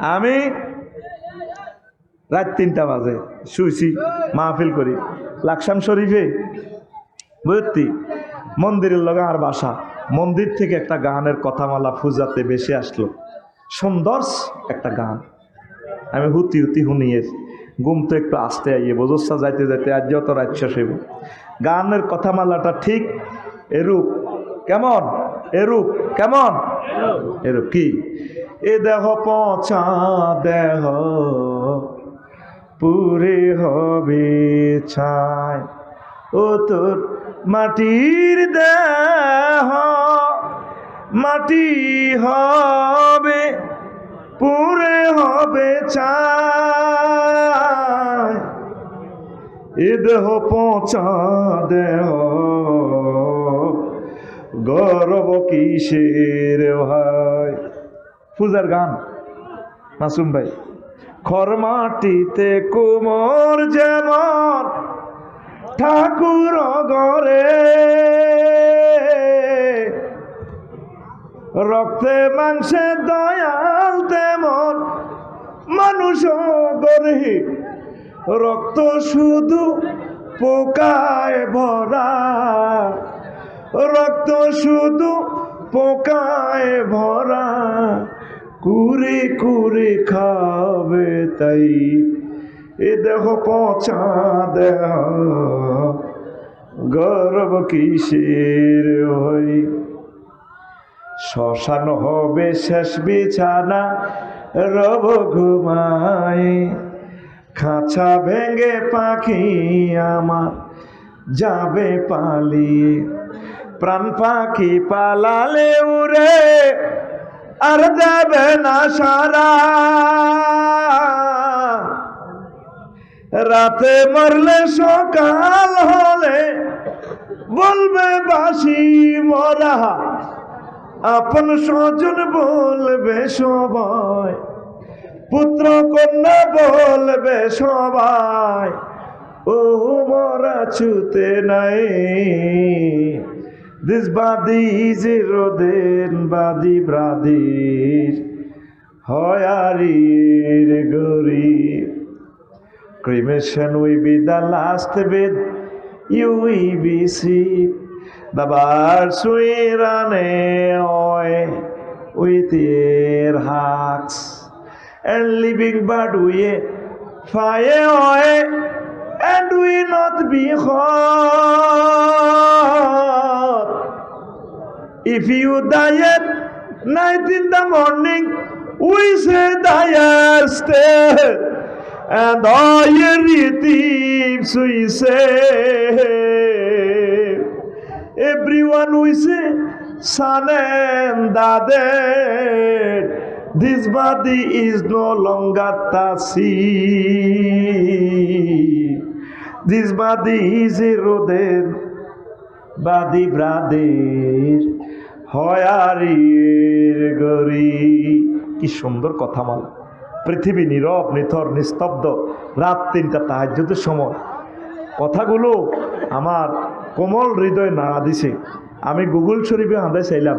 আমি রাত তিনটা বাজে, শুইছি, মাহফিল করি। লাকসাম শরীফে বুঝতি মন্দিরের লগে আর বাসা। মন্দির থেকে একটা গানের কথামালা ফুজাতে বেশি আসলো। সুন্দর একটা গান। আমি হুতি হুতি হুনিয়ে ঘুম তো একটু আসতে আইয়ে বোঝসা যাইতে যাইতে আজ যত রাজ্য সেব গানের কথামালাটা ঠিক এরূপ। কেমন? এরূপ। কেমন? এরূপ। কি? এ দেহ পচা দেহ, পুরে হবে ছায় ও তোর মাটির দেহ, মাটি হবে, পুরে হবে চায় এ দেহ পচা দেহ, গর্ব কিসের ভাই? পূজার গান। মাসুম ভাই খর মাটিতে কুমোর যেমন ঠাকুর গরে রক্তে মাংসে দয়াল তেমন মানুষ গরে রক্ত শুধু পোকায় ভরা, রক্ত শুধু পোকায় ভরা। কুরে কুরে খাবে তাই। এ দেহ পচা দেহ, গর্ব কিসের হই শ্মশান হবে শেষ বিছানা, রব ঘুমায় খাঁচা ভেঙে পাখি আমার যাবে পালিয়ে। প্রাণ পাখি পালালে উড়ে আর দেবে না সারা। রাতে মরলে সকাল হলে বলবে বাসি মরা। আপন স্বজন বলবে সবাই, পুত্র কন্যা বলবে সবাই, ও মরা ছুতে নাই। দিস বাদি জিরোদেন বাদি ব্রাদির হয়ারির গরিব Cremation will be the last bit you will be see. The birds will run away with their hearts, and living bird will fly away and will not be hurt. If you die at night in the morning, we say die stay. And all your thieves we say, everyone we say, son and daughter, this body is no longer sea. This body is a eroded, body brother, গরি। কি সুন্দর কথা মালা। পৃথিবী নীরব, নিথর, নিস্তব্ধ। রাত তিনটা তাহাজ্যতের সময়। কথাগুলো আমার কোমল হৃদয় নাড়া দিছে। আমি গুগল শরীফে আঁদে চাইলাম,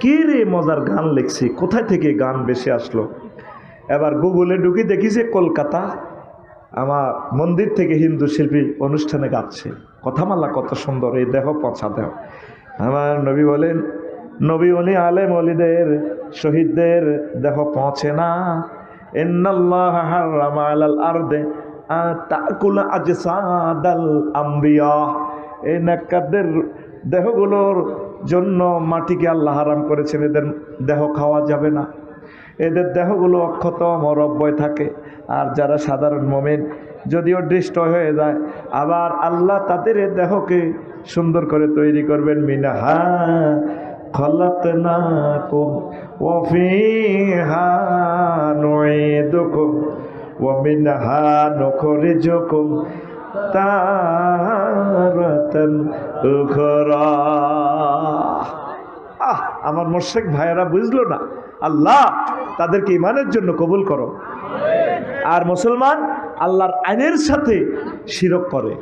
কি রে মজার গান লিখছি? কোথায় থেকে গান বেশি আসলো? এবার গুগলে ঢুকি দেখিছে কলকাতা আমার মন্দির থেকে হিন্দু শিল্পী অনুষ্ঠানে গাচ্ছে। কথামালা কত সুন্দর, এই দেহ পচা দেহ। আমার নবী বলেন নবী অলি আলেম অলিদের শহীদদের দেহ পৌঁছে না। আম্বিয়া দেহগুলোর জন্য মাটিকে আল্লাহ হারাম করেছেন, এদের দেহ খাওয়া যাবে না। এদের দেহগুলো অক্ষত অমরব্যয় থাকে। আর যারা সাধারণ মোমেন, যদিও দৃষ্ট হয়ে যায়, আবার আল্লাহ তাদের দেহকে সুন্দর করে তৈরি করবেন মিনা মিনাহা। ওয়াফিহা নুঈদুকুম ওয়া মিনহা নুখরিজুকুম তারাতান উখরা আহ, আমার মোর্শেক ভাইয়েরা বুঝলো না। আল্লাহ তাদেরকে ইমানের জন্য কবুল করো। আর মুসলমান আল্লাহর আইনের সাথে শিরক করে।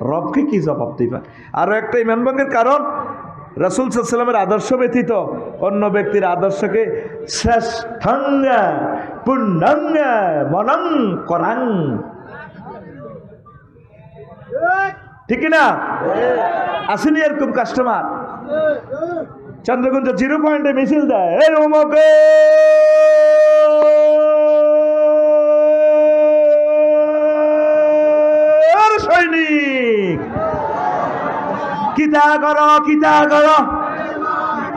রবকে কি জবাব দিবা? আরও একটা ইমান ভঙ্গের কারণ রাসুল সাল্লামের আদর্শ ব্যতীত অন্য ব্যক্তির আদর্শকে শ্রেষ্ঠাঙ্গ পূর্ণাঙ্গ করাং। ঠিক না আসেনি এরকম কাস্টমার চন্দ্রগুঞ্জ জিরো পয়েন্টে মিছিল দেয়, এই অমকে সৈনিক! কিতা কর কিতা কর।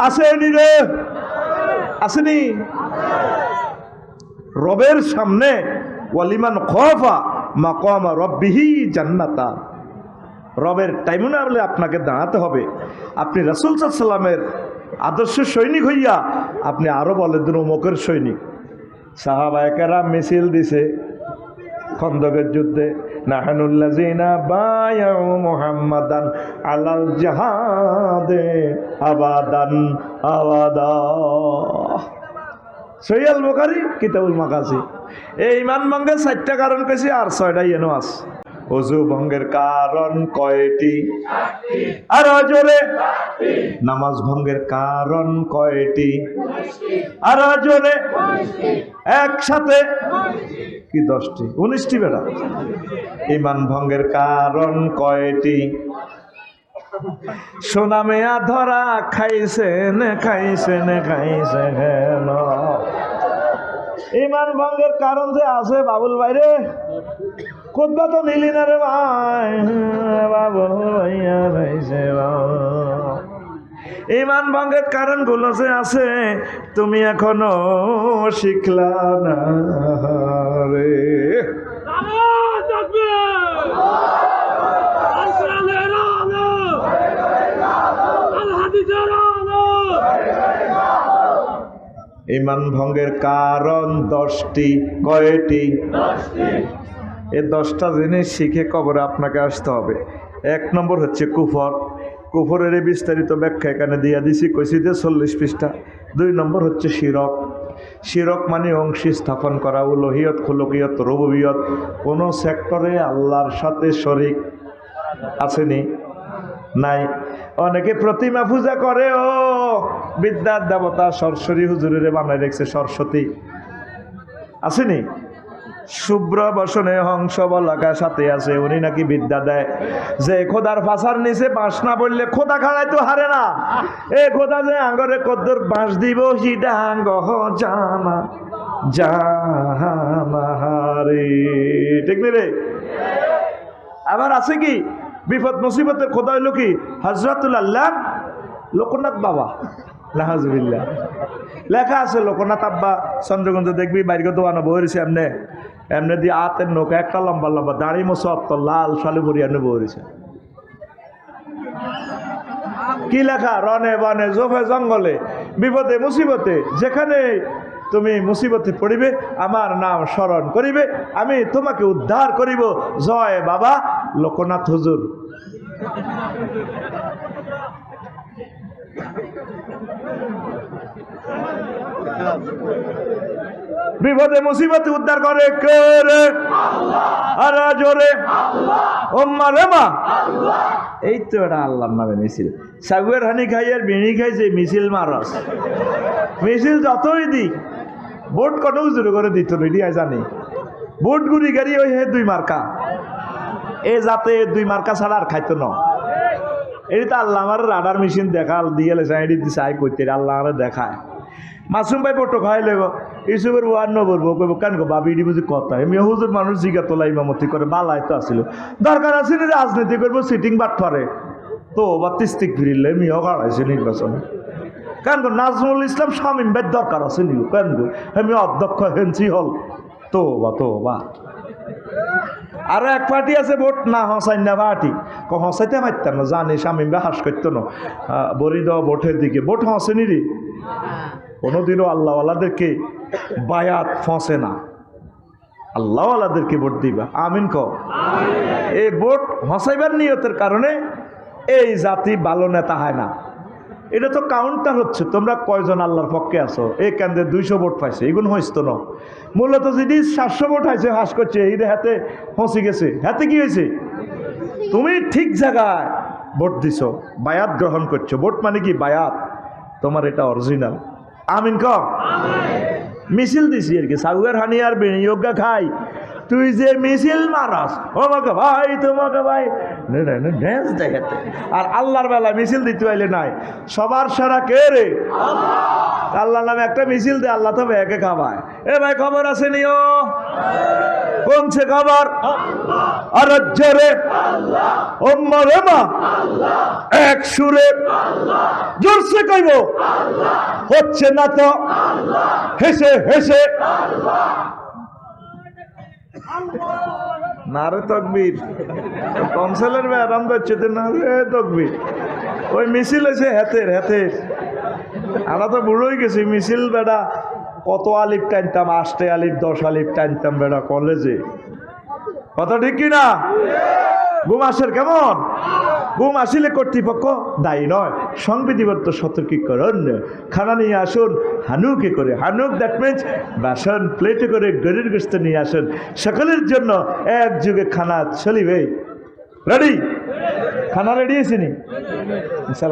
আসেনি রে। আসেনি। রবের সামনে ওয়ালিমান খফা মাকামা রব্বিহি জান্নাতা। রবের টাইমুনে বলে আপনাকে দাঁড়াতে হবে। আপনি রাসুল সাল্লামের আদর্শ সৈনিক হইয়া আপনি আরও বলেন দিন অমুকের সৈনিক। সাহাবায়কেরা মিছিল দিছে খন্দকের যুদ্ধে। নাহানুল্লাজিনা বায়াউ মুহাম্মাদান আলাল জাহাদে আবাদান আবাদা সৈয়াল বোকারি কিতাবুল মাকাসি এই ইমান ভঙ্গের চারটা কারণ কেছি আর ছয়টা ইয়েনো আছে। অজু ভঙ্গের কারণ কয়টি? আর জোরে নামাজ ভঙ্গের কারণ কয়টি? আর জোরে একসাথে কি দশটি? উনিশটি বেড়া ইমান ভঙ্গের কারণ কয়টি? সোনা মেয়া ধরা খাইছেন খাইছেন খাইছেন হেন। ইমান ভঙ্গের কারণ যে আছে বাবুল বাইরে কোথা তো নিলি না রে ভাই। বাবুল ভাইয়া ভাইছে ইমান ভঙ্গের কারণগুলো যে আছে, তুমি এখনও শিখলা না রে। ইমান ভঙ্গের কারণ দশটি, কয়টি? এই দশটা জিনিস শিখে কবরে আপনাকে আসতে হবে। এক নম্বর হচ্ছে কুফর। কুফরের বিস্তারিত ব্যাখ্যা এখানে দিয়ে দিছি কইসিতে চল্লিশ পৃষ্ঠা। দুই নম্বর হচ্ছে শিরক। শিরক মানে অংশী স্থাপন করা, উলহিয়ত, খুলকিয়ত, রবুবিয়ত। কোনো সেক্টরে আল্লাহর সাথে শরিক আসেনি নাই। অনেকে প্রতিমা পূজা করে ও বিদ্যার দেবতা সরস্বতী হুজুরের বানায় রেখেছে সরস্বতী। আসেনি শুভ্র বসনে হংস বলাকা সাথে আছে, উনি নাকি বিদ্যা দেয়। যে খোদার ফাঁসার নিচে বাঁশ না বললে খোদা খাড়াই তো হারে না। এ খোদা যে আঙ্গরে কদ্দর বাঁশ দিব হিডা আঙ্গ জামা জামা হারে। ঠিক রে? আবার আছে কি? বিপদ মুসিবতের খোদা হইল কি? হজরতুল আল্লাহ লোকনাথ বাবা। নাহাজবিল্লা লেখা আছে লোকনাথ আব্বা, চন্দ্রগঞ্জ দেখবি বাইরে দোকানো বইরেছে এমনে এমনে দিয়ে আতের নৌকা, একটা লম্বা লম্বা দাড়ি মশত লাল শালু ভরি এমনি বইরেছে কি লেখা? রনে বনে, জোফে জঙ্গলে, বিপদে মুসিবতে, যেখানে তুমি মুসিবতে পড়িবে, আমার নাম স্মরণ করিবে, আমি তোমাকে উদ্ধার করিব। জয় বাবা লোকনাথ হুজুর। বিপদে মুসিবতে উদ্ধার করে কে রে? আর জোরে। ওম্মা রে মা। এই তো এটা আল্লাহর নামে মিছিল। সাগুয়ের হানি খাইয়ার বিড়ি খাইছে মিছিল মারস। মিছিল যতই দিক বোট কত উজুর করে দিত রেডি আয় জানি। বোট গুড়ি গাড়ি ওই হে দুই মার্কা। এ যাতে দুই মার্কা ছাড়া আর খাইতো না। এই। তো আল্লাহ আমার রাডার মেশিন দেখা দিয়ে সাইড দিছে আই করতে আল্লাহ আমার দেখায়। মাসুম ভাই পটো খাই লেগো ইসুবের ওয়ার নবরবো কইব, কেন গো বাবি ইডি বুঝি কথা? এমনি হুজুর মানুষ জিগা তোলা ইমামতি করে বালাই তো আসিল। দরকার আছে না রাজনীতি করব সিটিং বাট পারে। তো বা তিস্তিক ফিরিলে এমনিও কাড়াইছে নির্বাচনে। কেন গো, নাজমুল ইসলাম শামীম ভাই দরকার আছে নি কেন গো? এমনি অধ্যক্ষ হেনসি হল। তো বা তো বা আর এক পার্টি আছে ভোট না হসাই না পার্টি। ক হসাইতে মারতাম না জানি স্বামী ভাই হাস করতো না। বরি দেওয়া ভোটের দিকে। ভোট হসেনি রে। কোনোদিনও আল্লাহওয়ালাদেরকে বায়াত ফসে না। আল্লাহওয়ালাদেরকে ভোট দিবা। আমিন ক। এই ভোট হসাইবার নিয়তের কারণে এই জাতি ভালো নেতা হয় না। এটা তো কাউন্টার হচ্ছে। তোমরা কয়জন আল্লাহর পক্ষে আছো? এই কেন্দ্রে দুইশো ভোট পাইছে এগুন হইস তো না। মূলত যদি সাতশো ভোট হয়েছে হাস করছে এই হাতে ফসি গেছে। হাতে কি হয়েছে তুমি ঠিক জায়গায় ভোট দিছ বায়াত গ্রহণ করছ। ভোট মানে কি বায়াত? তোমার এটা অরিজিনাল আমিন ক মিছিল দিছি আর কি। সাউয়ার হানি আর বিনিয়োগা খাই। তুই যে মিছিল মারাস আমাকে ভাই, তোমাকে ভাই। ড্যান্স দেখাতে আর আল্লাহর বেলা মিছিল দিতে পাইলে নাই। সবার সারা কে রে? আল্লাহ। নামে একটা মিছিল দে, আল্লাহ তবে একে খাবায় এ ভাই, খবর আছে নিও? কমছে খবর? আর জোরে ওম্মা রে মা? এক সুরে? জোরসে কইব? হচ্ছে না তো? হেসে হেসে? না রে তকবির। কনসেলের ব্যারাম করছে তো না রে তকবির। ওই মিছিল আছে হেতের হেতের। আমরা তো বুড়োই গেছি, মিছিল বেড়া, কত আলিপ টানতাম, আষ্টে আলিপ দশ আলিপ টানতাম বেড়া কলেজে। কথা ঠিক কিনা? ঘুম আসের কেমন? ঘুম আসিলে কর্তৃপক্ষ দায়ী নয়। সংবিধিবদ্ধ সতর্কীকরণ। খানা নিয়ে আসুন, হানুকে করে। হানুক দ্যাট মিনস বাসন প্লেটে করে গরির গ্রস্ত নিয়ে আসুন। সকলের জন্য এক যুগে খানা চলিবে। রেডি খানা রেডি আছে নি?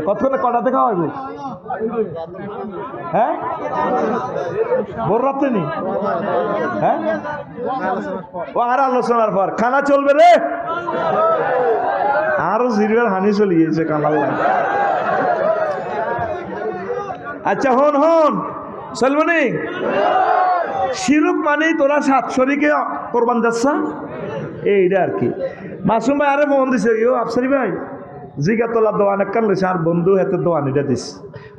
কতক্ষণে কটা দেখা হইব? হ্যাঁ? ভোর রাত্রে নি? হ্যাঁ? ও আর আলোচনার পর। খানা চলবে রে? আরও জিরবার হানি চলে গিয়েছে আচ্ছা হন হন। চলবনি শিরুক মানেই তোরা সাত শরীকে কোরবান যাচ্ছা এইটা আর কি। মাসুম ভাই আরে ফোন দিছে ইও আফসারি ভাই জিগা তোলা দোয়ান এক লইছে, আর বন্ধু হাতে দোয়ান এটা দিস।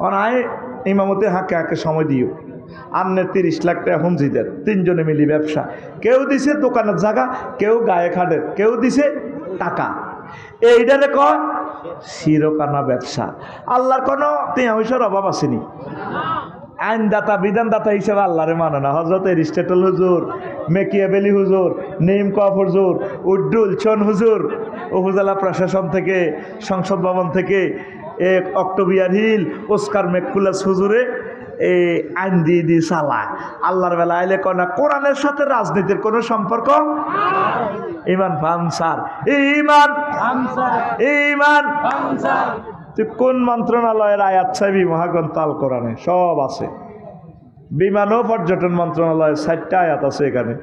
অন, আয়, ইমামতে হাঁকে হাঁকে সময় দিও। আন্নে তিরিশ লাখ টাকা হুমজি দেন। তিনজনে মিলি ব্যবসা। কেউ দিছে দোকানের জায়গা কেউ গায়ে খাটের কেউ দিছে টাকা। এইটারে কয়? শিরোকানা ব্যবসা। আল্লাহর কোনো পয়সার অভাব আসেনি। আইনদাতা, বিধানদাতা হিসেবে আল্লাহরে মানে না। হজরত এরিস্টেটল হুজুর, মেকিয়াবেলি হুজুর, নিম কফ হুজুর, উড্ডুল চন হুজুর, উপজেলা প্রশাসন থেকে, সংসদ ভবন থেকে, এ অক্টোবিয়ার হিল, ওস্কার মেকুলাস হুজুরে এ আইন দিয়ে দিয়ে চালায়। আল্লাহর বেলা আইলে কনা কোরআনের সাথে রাজনীতির কোনো সম্পর্ক ইমান ফানসার ইমান ইমান তুই কোন মন্ত্রণালয়ের আয়াত চাইবি? মহাগ্রন্থ আল কোরআনে সব আছে। বিমান ও পর্যটন মন্ত্রণালয়ের চারটা আয়াত আছে এখানে।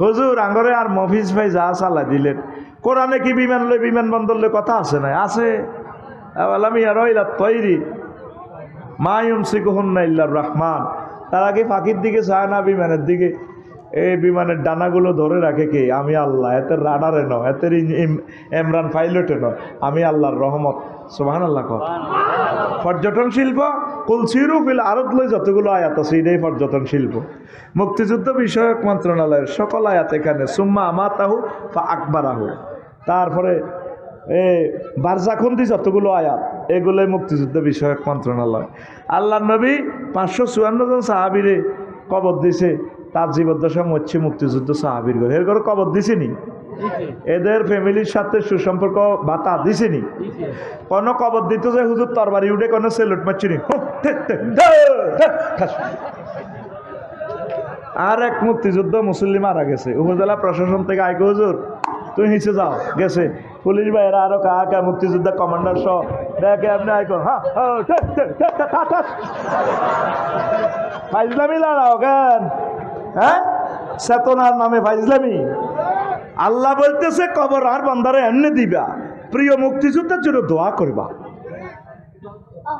হুজুর, আঙ্গরে আর মফিজ ভাই যা চালা দিলেন। কোরআনে কি বিমান লই বিমানবন্দর লই কথা আছে না আছে। আমি আর তৈরি। মায়ুম সিকুহন্না ইল্লার রহমান। তার আগে ফাঁকির দিকে চায় না বিমানের দিকে। এই বিমানের ডানাগুলো ধরে রাখে কে? আমি আল্লাহ। এতের রাডারে ইন- ইম- ইমরান পাইলটে নয়। আমি আল্লাহর রহমত। সোহান আল্লাহ পর্যটন শিল্প? কুলসিরু ফিল আরত লই যতগুলো আয়াত আছে এটাই পর্যটন শিল্প। মুক্তিযুদ্ধ বিষয়ক মন্ত্রণালয়ের সকল আয়াত এখানে সুম্মা আমাতাহু ফা আকবারাহু। তারপরে এ বারজাখন্দি যতগুলো আয়াত, এগুলোই মুক্তিযুদ্ধ বিষয়ক মন্ত্রণালয়। আল্লাহ নবী পাঁচশো চুয়ান্ন জন সাহাবিরে কবর দিছে, তার জীবদ্দশা মরছে মুক্তিযুদ্ধ সাহাবির ঘরে। এর ঘরে কবর দিছেনি? এদের ফ্যামিলির সাথে সুসম্পর্ক বাতা দিছেনি? কোন কবর দিত যে হুজুর তরবারি উঠে কোনো সেলুট মারছিনি। আর এক মুক্তিযুদ্ধ মুসল্লি মারা গেছে। উপজেলা প্রশাসন থেকে আইকে হুজুর তুই হিসে যাও, গেছে। পুলিশ ভাইয়েরা আরও কাহা কা মুক্তিযোদ্ধা কমান্ডার সহ। দেখে আপনি আইকো হ্যাঁ হ্যাঁ, ফাইজলামি লড়াও কেন? হ্যাঁ? চেতনার নামে ফাইজলামি। আল্লাহ বলতেছে কবর আর বান্দারে এমনি দিবা। প্রিয় মুক্তিযুদ্ধের জন্য দোয়া করবা।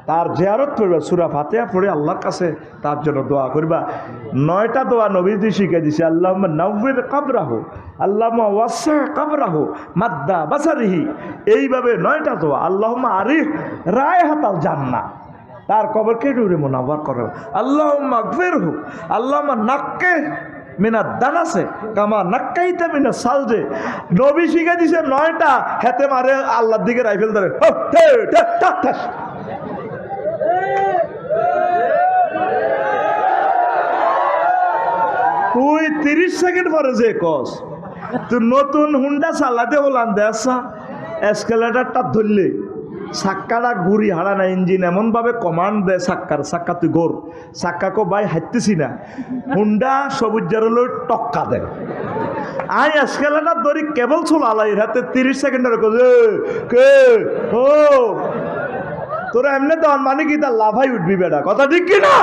তার জিয়ারত করবা, সুরা ফাতেহা পড়ে আল্লাহর কাছে তার জন্য দোয়া করবা। নয়টা দোয়া নবীজি শিখে দিছে আল্লাহ নব্বের কাবরাহু আল্লাহ ওয়াসা কাবরাহু, মাদ্দা বাসারিহি। এইভাবে নয়টা দোয়া আল্লাহ আরিফ রায় হাতাল জান্না তার কবরকে ডুরে মোনাবার করো। আল্লাহ মাগফের হু আল্লাহ নাক্কে মিনা দানাসে, কামা নাক্কাইতে মিনা সালজে। নবী শিখে দিছে নয়টা হেতে মারে আল্লাহর দিকে রাইফেল ধরে। তিরিশ সেকেন্ড পরে যে কস তুই নতুন হুন্ডা চালাতে হলাম দেশা, এসকেলেটারটা ধরলে, সাক্কাটা ঘুরি হারা না, ইঞ্জিন এমনভাবে কমান্ড দেয় চাক্কার সাক্কা তুই গোর চাক্কাকে বাই হাঁটতেছি না। হুন্ডা সবুজ জারলৈ টক্কা দেয়। আই আজকালটা দড়ি কেবল ছিল আলাই হাতে তিরিশ সেকেন্ডের কে, ও, তোরা এমনি তো মানে কি তার লাভাই উঠবি বেটা। কথা ঠিক কি না?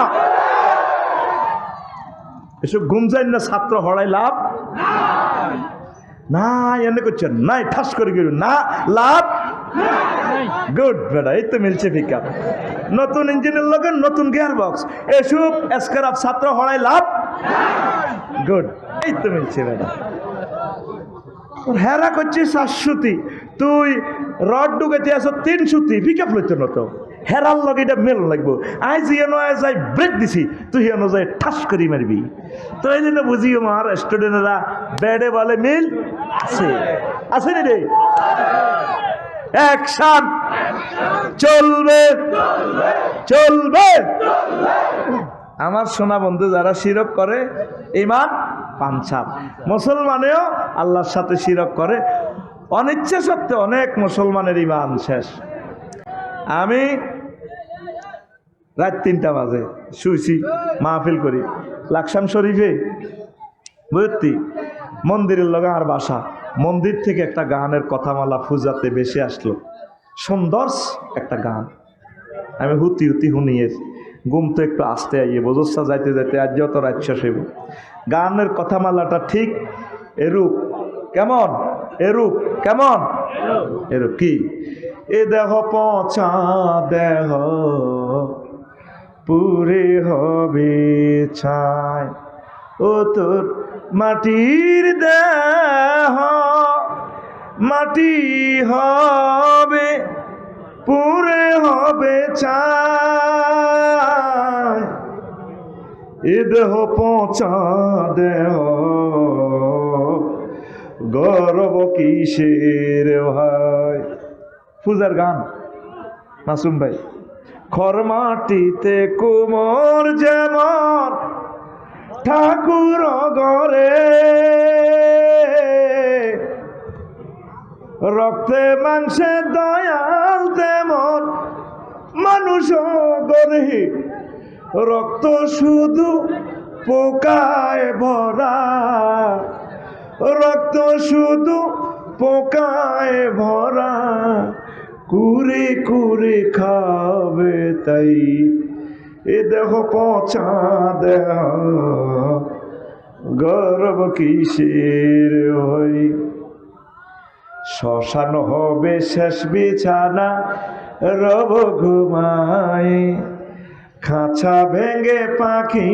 এসব যাই না ছাত্র হড়াই লাভ না এনে করছেন নাই ঠাস করে গেল। না লাভ গুড বেটা এই তো মিলছে পিকআপ নতুন ইঞ্জিনের লগে নতুন গিয়ার বক্স এসব এসকারাপ ছাত্র হড়াই লাভ গুড এই তো মিলছে বেটা। তোর হেরা করছিস শাশ্বতী তুই রড ঢুকাইতে আসো তিন সুতি। পিকআপ লইতো না তো হেরার লগে এটা মেল লাগবো। আজ ইয়েনো আজ আই ব্রেক দিছি, তুই ইয়েনো যাই ঠাস করি মারবি। তো এই জন্য বুঝি আমার স্টুডেন্টরা ব্যাডে বলে, মিল আছে। আছে নি রে? অ্যাকশন! চলবে! চলবে! আমার সোনা বন্ধু যারা শিরক করে, ইমান পাঞ্চাল মুসলমানেও আল্লাহর সাথে শিরক করে। অনিচ্ছা সত্ত্বে অনেক মুসলমানের ইমান শেষ। আমি রাত তিনটা বাজে, শুইছি, মাহফিল করি। লাকসাম শরীফে বুঝতি মন্দিরের লগে আর বাসা। মন্দির থেকে একটা গানের কথামালা ফুজাতে বেশি আসলো। সুন্দর একটা গান। আমি হুতি হুতি হুনিয়ে ঘুম তো একটু আসতে আইয়ে, বোঝসা যাইতে যাইতে আজ যত রাজ্য সেব গানের কথামালাটা ঠিক এরূপ কেমন? এরূপ কেমন? এরূপ কি? এ দেহ পচা দেহ পুরে হবে ছায় ও তোর মাটির দেহ, মাটি হবে, পুরে হবে চায় এ দেহ পচা দেহ, গর্ব কিসের ভাই? পূজার গান মাসুম ভাই। খর মাটিতে কুমোর যেমন ঠাকুর গরে রক্তে মাংসে দয়াল তেমন মানুষ গরে রক্ত শুধু পোকায় ভরা। রক্ত শুধু পোকায় ভরা। কুরে কুরে খাবে তাই। এ দেহ পচা দেহ, গর্ব কিসের হই শ্মশান হবে শেষ বিছানা, রব ঘুমায়। খাঁচা ভেঙে পাখি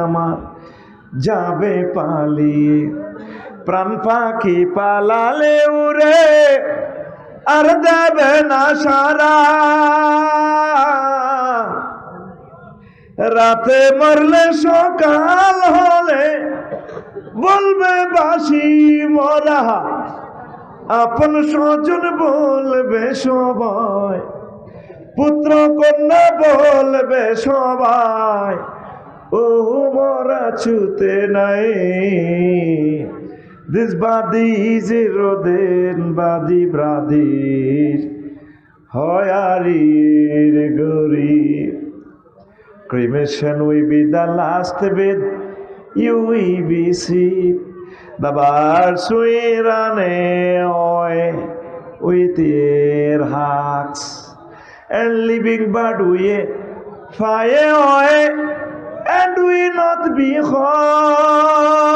আমার যাবে পালিয়ে। প্রাণ পাখি পালালে উড়ে আর দেবে না সারা। রাতে মরলে সকাল হলে বলবে বাসি মরা। আপন স্বজন বলবে সবাই, পুত্র কন্যা বলবে সবাই, ও মরা ছুতে নাই। দিস বাদি জিরোদেন বাদি ব্রাদির হয়ারির গরিব Cremation will be the last bit you will receive. The birds will run away with their hearts, and living bird will fly away and will not be hurt.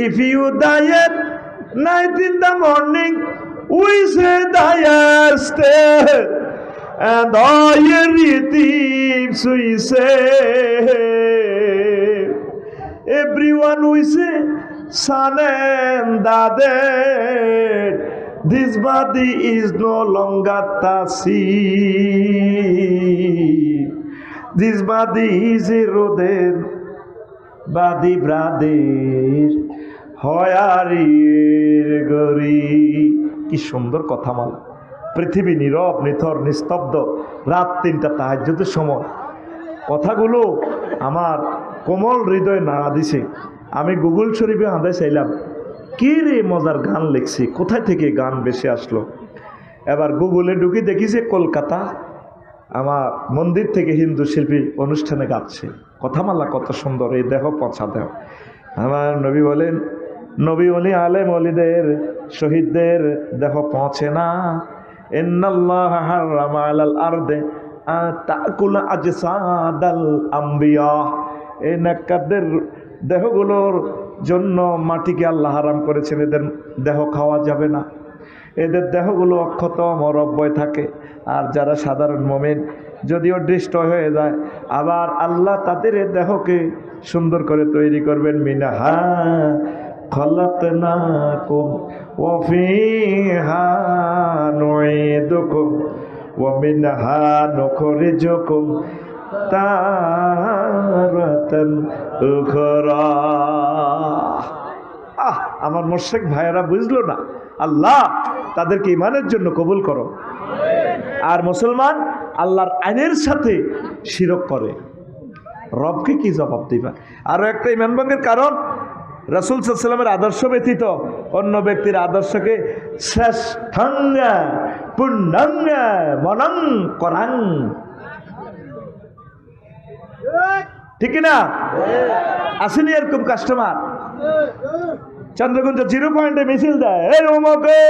If you die at night in the morning, we say die stay. And all your thieves we say, everyone we say, son and dad, this body is no longer tasi. This body is a eroded, body ব্রাদের কি সুন্দর কথা, মালা। পৃথিবী নীরব, নিথর, নিস্তব্ধ। রাত তিনটা তাহাজ্যতের সময়। কথাগুলো আমার কোমল হৃদয় নাড়া দিছে। আমি গুগল শরীফে আদায় চাইলাম, কি রে মজার গান লিখছি? কোথায় থেকে গান বেশি আসলো? এবার গুগলে ঢুকি দেখিছে কলকাতা আমার মন্দির থেকে হিন্দু শিল্পী অনুষ্ঠানে গাচ্ছে। কথামালা কত সুন্দর, এই দেহ পচা দেহ। আমার নবী বলেন নবী অলি আলেম অলিদের শহীদদের দেহ পৌঁছে না। দেহগুলোর জন্য মাটিকে আল্লাহ হারাম করেছেন, এদের দেহ খাওয়া যাবে না। এদের দেহগুলো অক্ষত মরব্বয় থাকে, আর যারা সাধারণ মোমেন, যদিও দৃষ্ট হয়ে যায়, আবার আল্লাহ তাদের দেহকে সুন্দর করে তৈরি করবেন, মিনাহা। খলাতনাকুম ওয়াফিহা নুঈদুকুম ওয়া মিনহা নুখরিজুকুম তারাতান উখরা আহ, আমার মোর্শেক ভাইয়েরা বুঝলো না। আল্লাহ তাদেরকে ইমানের জন্য কবুল করো। আর মুসলমান আল্লাহর আইনের সাথে শিরক করে। রবকে কি জবাব দিবা? আরও একটা ইমান ভঙ্গের কারণ রাসুল সাল্লামের আদর্শ ব্যতীত অন্য ব্যক্তির আদর্শকে শ্রেষ্ঠাঙ্গা পূর্ণাঙ্গা করাং ঠিক না আসেনি এরকম কাস্টমার চন্দ্রগুঞ্জ জিরো পয়েন্টে মিছিল দেয় অমকে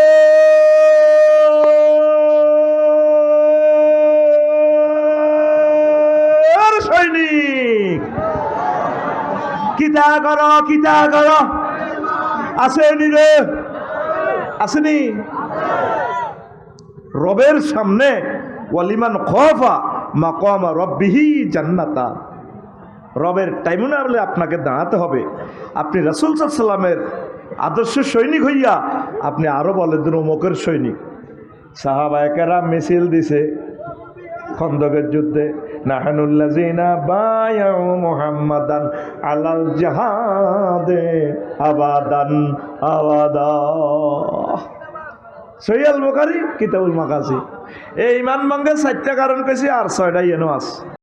সৈনিক কিতা কর কিতা কর? আসেনি রে। আসেনি? রবের সামনে ওয়ালিমান খফা মাকামা রব্বিহি জান্নাতা। রবের টাইমুনাবলে আপনাকে দাঁড়াতে হবে। আপনি রাসুল সাল্লামের আদর্শ সৈনিক হইয়া আপনি আরও বলেন দিন অমুকের সৈনিক। সাহাবায়কেরা মিছিল দিছে খন্দকের যুদ্ধে। নাহানুল্লাজিনা বায়াউ মুহাম্মাদান আলাল জাহাদে আবাদান আবাদা সৈয়াল বোকারি কিতাবুল মাকাসি। এই ইমান ভঙ্গের চারটা কারণ কেছি আর ছয়টা ইয়েনো আছে